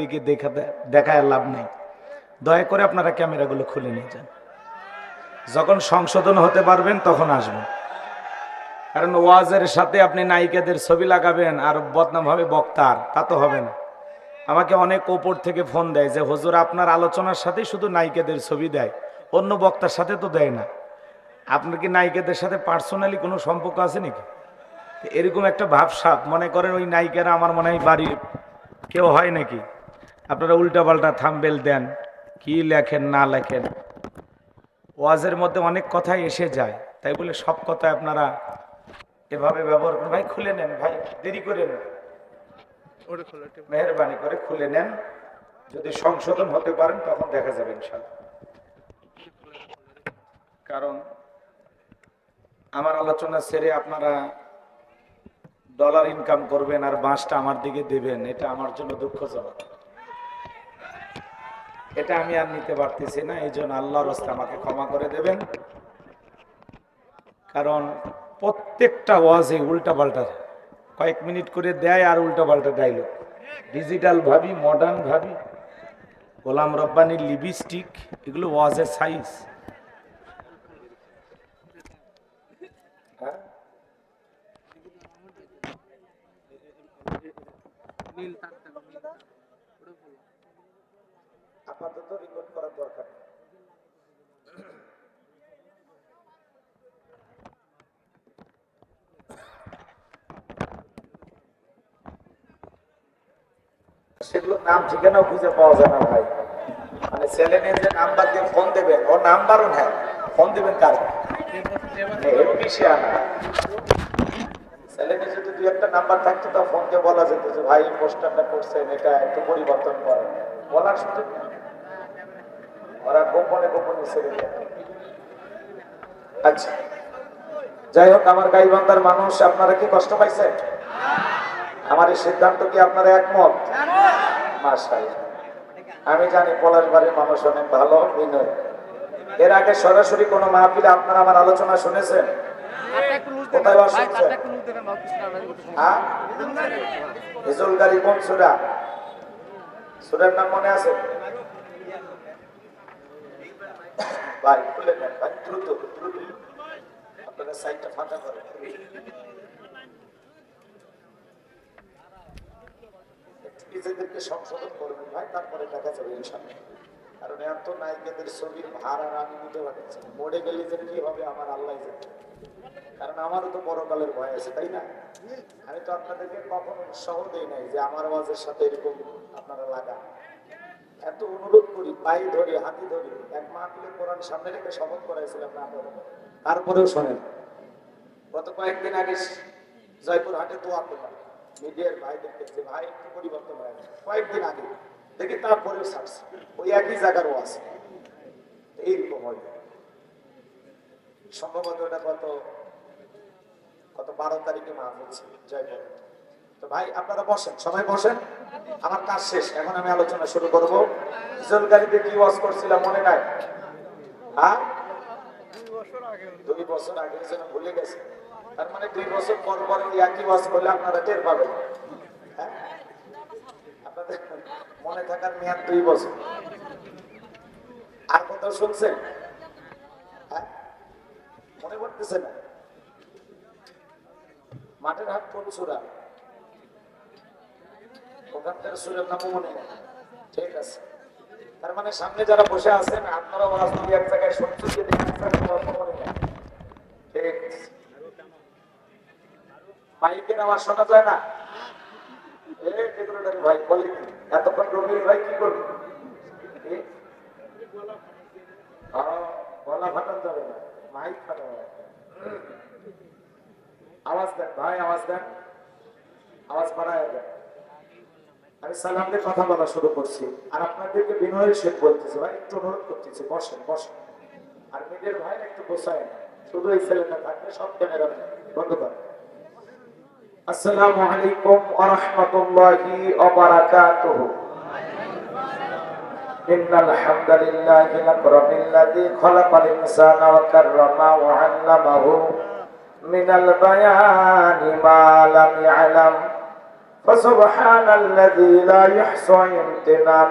দিকে দেখা দেখায় লাভ নেই। দয়া করে আপনারা ক্যামেরাগুলো খুলে নিয়ে যান। যখন সংশোধন হতে পারবেন তখন আসবেন। কারণ ওয়াজের সাথে আপনি নায়িকাদের ছবি লাগাবেন আর বদনাম হবে বক্তার, তা তো হবে না। আমাকে অনেক ওপর থেকে ফোন দেয় যে, হজুর, আপনার আলোচনার সাথে শুধু নায়িকাদের ছবি দেয়, অন্য বক্তার সাথে তো দেয় না। আপনার কি নায়িকাদের সাথে পার্সোনালি কোনো সম্পর্ক আছে নাকি? এরকম একটা ভাবসাপ মনে করেন ওই নায়িকারা, আমার মনে হয় বাড়ির কেউ হয় নাকি? আপনারা উল্টা উল্টাপাল্টা থাম্বেল দেন কি লেখেন না লেখেন। ওয়াজের মধ্যে অনেক কথাই এসে যায় তাই বলে সব কথা আপনারা এভাবে ব্যবহার করেন। ভাই খুলে নেন ভাই দেরি করে নেন। মেহরবানি করে খুলে নেন। যদি সংশোধন হতে পারেন তখন দেখা যাবে ইনশাল্লাহ। কারণ আমার আলোচনা ছেড়ে আপনারা ডলার ইনকাম করবেন আর বাঁশটা আমার দিকে দেবেন এটা আমার জন্য দুঃখজনক। এটা আমি আর নিতে পারতেছি না, এই জন্য আল্লাহর আমাকে ক্ষমা করে দেবেন। কারণ প্রত্যেকটা ওয়াজে উল্টা পাল্টা কয়েক মিনিট করে দেয় আর উল্টা পাল্টা ডাইল ডিজিটাল ভাবি মডার্ন ভাবি, গোলাম রব্বানির লিপস্টিক এগুলো ওয়াজের সাইজ হ্যাঁ? আপাতত রেকর্ড করার দরকার। সেগুলোর নাম ঠিকানাও খুঁজে পাওয়া যায় না ভাই। মানে ছেলে মেয়ে যে নাম্বার দিয়ে ফোন দেবেন, ওর নাম্বারও নেয় ফোন দেবেন কার? ছেলে মেয়ে যদি একটা নাম্বার থাকতো তা ফোন দিয়ে বলা যেত যে, ভাই পোস্টারটা করছেন, এটা একটু পরিবর্তন করেন। বলার সুযোগ ওরা গোপনে গোপনে ছেড়ে আচ্ছা যাই হোক, আমার গাইবান্ধার মানুষ, আপনারা কি কষ্ট পাইছেন? আমার এই সিদ্ধান্ত কি আপনারা একমত। আমি জানি পলাশ বাড়ির মানুষ অনেক ভালো, বিনয়। এর আগে সরাসরি কোনো মাহফিলে আপনারা আমার আলোচনা শুনেছেন? কোথায় হ্যাঁ? নাম মনে আছে? ভাই খুলে নেন ভাই দ্রুত দ্রুত। আপনারা সাইডটা ফাঁকা করেন। নিজেদেরকে সংশোধন করবেন ভাই, তারপরে দেখা যাবে ইনশাল্লাহ কারণ এত নায়িকাদের ছবির ভার আর আমি নিতে পারছি মরে গেলে যে কি হবে, আমার আল্লাহ জানে। কারণ আমারও তো বড়কালের ভয় আছে, তাই না? আমি তো আপনাদেরকে কখনো উৎসাহ দেই নাই যে আমার আওয়াজের সাথে এরকম আপনারা লাগান। এত অনুরোধ করি, পায়ে ধরি, হাতি ধরি, এক মাহফিলে কোরআন সামনে রেখে শপথ করাইছিলাম না তারপরেও শোনেন, গত কয়েকদিন আগে জয়পুর হাটে দোয়া করলাম, মিডিয়ার ভাইদেরকে যে ভাই, একটু পরিবর্তন হয়। কয়েকদিন আগে, দেখি তারপরেও ওই একই জায়গারও আছে। এইরকম হয়। সম্ভবত ওটা কত কত বারো তারিখে মাহফিল ছিল জয়পুর তো ভাই, আপনারা বসেন, সবাই বসেন। আমার কাজ শেষ, এখন আমি আলোচনা শুরু করব। ইজল গাড়িতে কি ওয়াজ করছিলাম মনে নাই? হ্যাঁ? দুই বছর আগে যেন ভুলে গেছে। তার মানে দুই বছর পর পর একই ওয়াজ করলে আপনারা টের পাবেন? হ্যাঁ? আপনাদের মনে থাকার মেয়াদ দুই বছর। আর কোথাও শুনছেন? হ্যাঁ? মনে পড়তেছে না? মাঠের হাট কোন সুরা? নামও তার মানে সামনে যারা বসে আছেন আপনারা ওয়াজ দুই এক জায়গায় শুনছেন যে এক জায়গায়। মাইকের আওয়াজ শোনা যায় না? ভাই এতক্ষণ ভাই কি যাবে না। মাইক যাবে। আওয়াজ দেন, ভাই, আওয়াজ দেন। আওয়াজ বাড়ায় দেন। আমি সালাম দিয়ে কথা বলা শুরু করছি আর আপনাদেরকে বিনয়ের শেখ বলতেছি ভাই একটু অনুরোধ করতেছি বসেন বসেন আর মেয়েদের ভাই একটু বসায় না শুধু এই ছেলেটা থাকবে সব ক্যামেরা বন্ধ করেন আসসালামু আলাইকুম ওয়া রাহমাতুল্লাহি ওয়া বারাকাতুহু إن الحمد لله الأكرم الذي خلق الإنسان وكرمه وعلمه من البيان ما لم يعلم فسبحان الذي لا يحصى امتنانه